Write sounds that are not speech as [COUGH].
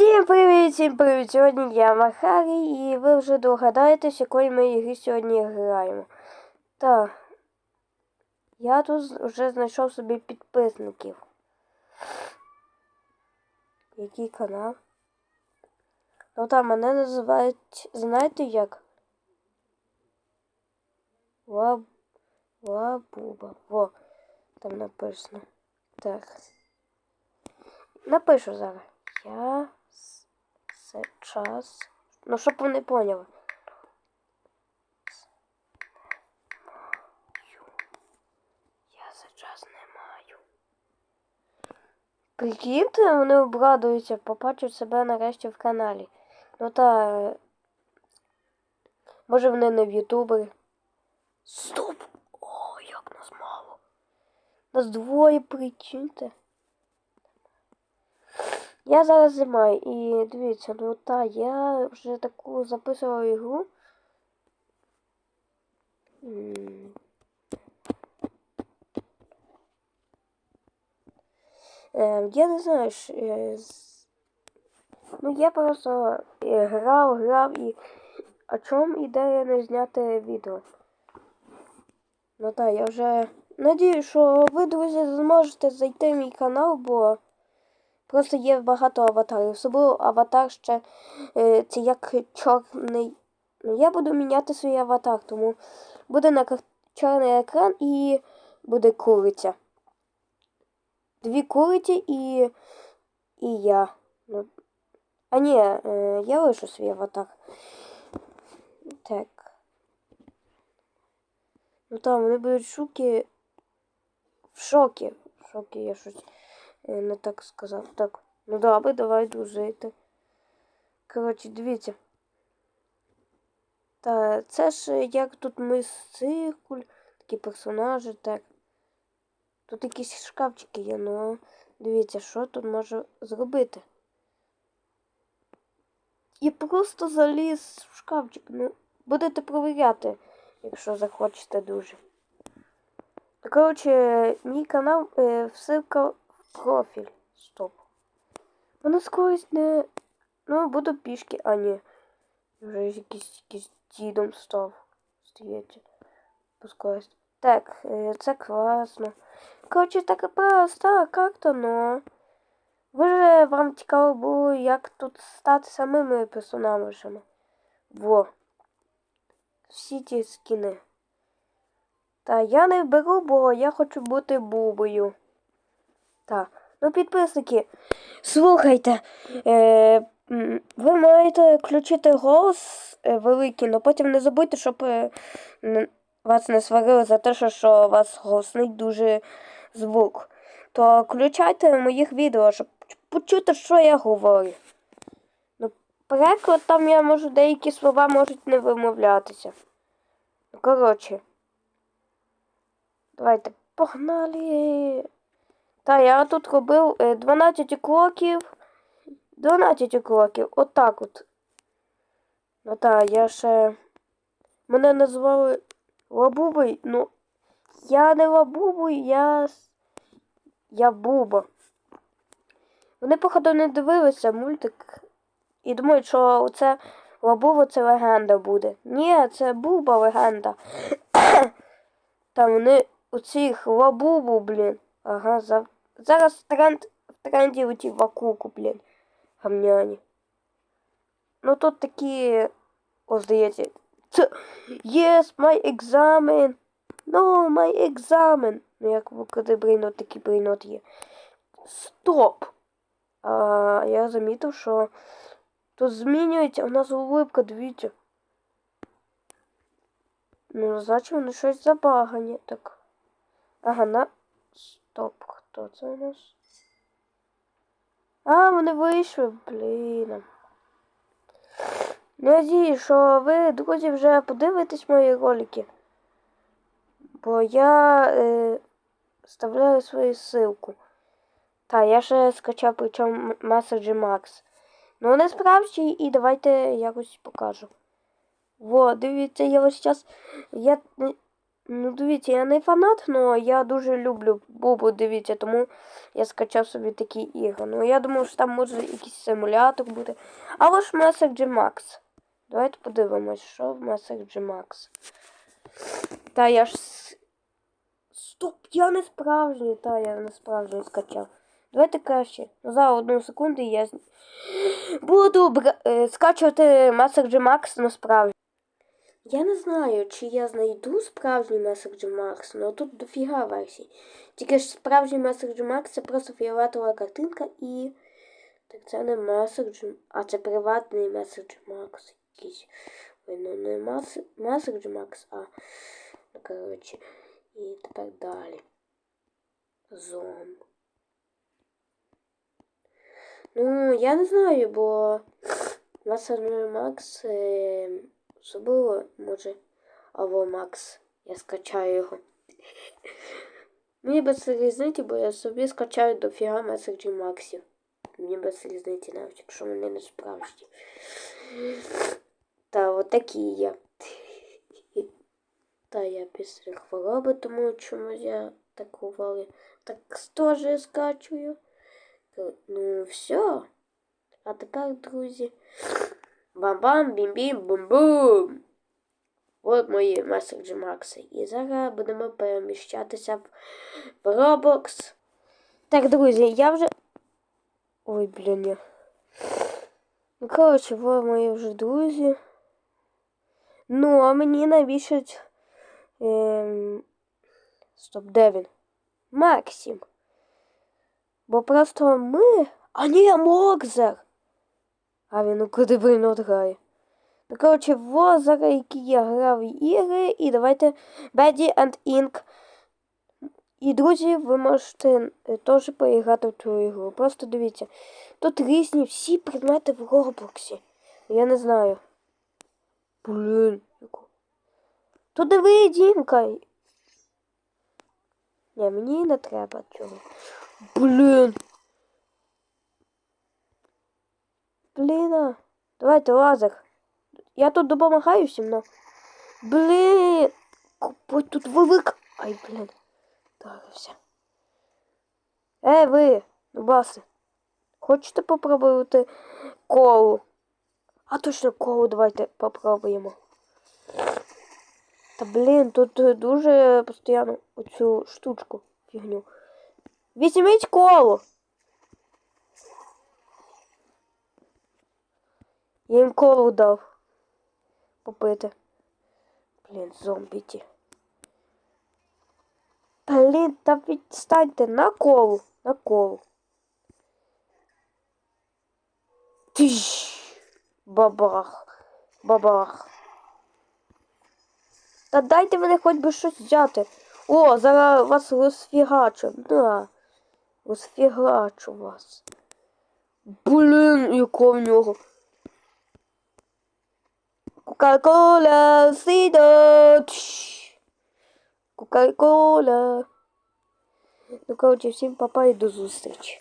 Всім привіт, всім привіт! Сьогодні я Махарі і ви вже догадаєтесь, якої ми ігри сьогодні граємо. Так. Я тут вже знайшов собі підписників. Який канал? Ну там мене називають, знаєте як? Ла... Лабуба. Во, там написано. Так. Напишу зараз. Я сейчас. Ну, щоб вони поняли. Я зараз не маю. Прикиньте, вони обрадуються, побачать себе нарешті в каналі. Ну та. Може вони не в Ютубері. Стоп! О, як нас мало. Нас двоє прикиньте. Я зараз знімаю і дивіться, ну та я вже таку записував ігру. Е, я не знаю, що, е, ну я просто е, грав, грав і о чому ідея не зняти відео. Ну так, я вже надію, що ви, друзі, зможете зайти в мій канал, бо... Просто є багато аватарів. Особливо аватар ще е, це як чорний. Ну, Я буду міняти свій аватар, тому буде на чорний екран і буде куриця. Дві куриці і і я. Ну, А ні, е, я лишу свій аватар. Так. Ну там вони будуть шуки в шокі. В шокі я щось. Я не так сказав. Так, ну добре, давай дружити. Коротше, дивіться. Та це ж як тут ми циркуль, такі персонажі, так. Тут якісь шкафчики є, ну дивіться, що тут може зробити. І просто заліз в шкафчик. Ну, будете провіряти, якщо захочете дуже. Коротше, мій канал е, всилка Профіль. Стоп. Воно скорість не... Ну, буду пішки, а ні. Вже якийсь якийсь дідом став. Здається. По скорості. Так, е, це класно. Коротше, так просто, как-то, ну. Ви ж вам цікаво було, як тут стати самими персонажами. Во. Всі ті скіни. Та я не беру, бо я хочу бути бубою. Так. Ну, підписники, слухайте, е, ви маєте включити голос е, великий, але потім не забудьте, щоб е, вас не сварили за те, що, у вас голосний дуже звук. То включайте моїх відео, щоб почути, що я говорю. Ну, Переклад там я можу деякі слова можуть не вимовлятися. Коротше. Давайте погнали. Та, я тут робив 12 кроків. 12 кроків. Отак от. Ну так, я ще. Мене назвали Лабубой, ну. Я не Лабубой, я. Я Буба. Вони, походу, не дивилися мультик. І думають, що це Лабуба це легенда буде. Ні, це Буба легенда. [COUGHS] Там вони у цих Лабубу, блін. Ага, за... зараз тренд в тренді у ті вакуку, блін. Гамняні. Ну тут такі. О, здається. Yes, my examen. No, my examen. Ну, як коли брейнот, такий брейнот є. Стоп! А, Я замітив, що тут змінюється у нас улипка, дивіться. Ну, значить вони щось забагані. Так. Ага, на. Стоп, хто це у нас? А, вони вийшли, блін. Надію, що ви, друзі, вже подивитесь мої ролики. Бо я е, вставляю свою ссылку. Та, я ще скачав причому Message Max. Ну, не справді, і давайте якось покажу. Во, дивіться, я ось зараз. Я Ну, дивіться, я не фанат, але я дуже люблю Бубу, дивіться, тому я скачав собі такі ігри. Ну, я думав, що там може якийсь симулятор бути. Або ж Messenger Max. Давайте подивимось, що в Messenger Max. Та я ж. Стоп, я не справжній, та я не справжній скачав. Давайте краще. За одну секунду я буду бра- е, скачувати Messenger Max на справжній. Я не знаю, чи я знайду справжній Messenger Max, але тут дофіга версій. Тільки ж справжній Messenger Max це просто фіолетова картинка і. Так це не Messenger, а це приватний Messenger Max якийсь. Ой, ну не Messenger Max, а. Ну, коротше. І тепер далі. Зом. Ну, я не знаю, бо [SNIFFS] Messenger Max е, особливо може. Або Макс. Я скачаю його. Мені без різниці, бо я собі скачаю дофіга Messenger Максів. Мені без різниці навіть, якщо вони не справжні. Та отакі я. Та я після хвороби, тому чому я так уваги. Так теж скачую. Ну, все. А тепер, друзі. Бам-бам, бім-бім, бум-бум. От мої меседжі Макси. І зараз будемо переміщатися в Roblox. Так, друзі, я вже. Ой, блін. ні. Ну, коротше, ви мої вже друзі. Ну, а мені навішать. Ем... Стоп, де він? Максим. Бо просто ми. А ні, Мокзер. А він куди він от грає? Ну, коротше, во зараз які я грав ігри, і давайте Bedy and Ink. І, друзі, ви можете е, теж поіграти в цю ігру. Просто дивіться. Тут різні всі предмети в Роблоксі. Я не знаю. Блін. Тут диви, Дімка. Ні, мені не треба цього. Блін. Блін. Давайте лазер. Я тут допомагаю всім, но. Блін. Ой, тут велик. Ай, блін. Вдарився. Ей, ви, баси. Хочете попробувати колу? А точно колу давайте попробуємо. Та блін, тут дуже постійно оцю штучку фігню. Візьміть колу. Я їм колу дав. Попити. Блін, зомбі ті. Блін, та відстаньте на колу. На колу. Тиш. Бабах. Бабах. Та дайте мені хоч би щось взяти. О, зараз вас розфігачу. Да. Розфігачу вас. Блін, яко в нього. Кока-кола, сідо. Coca-Cola. Ну, коротше, всім папа і до зустрічі.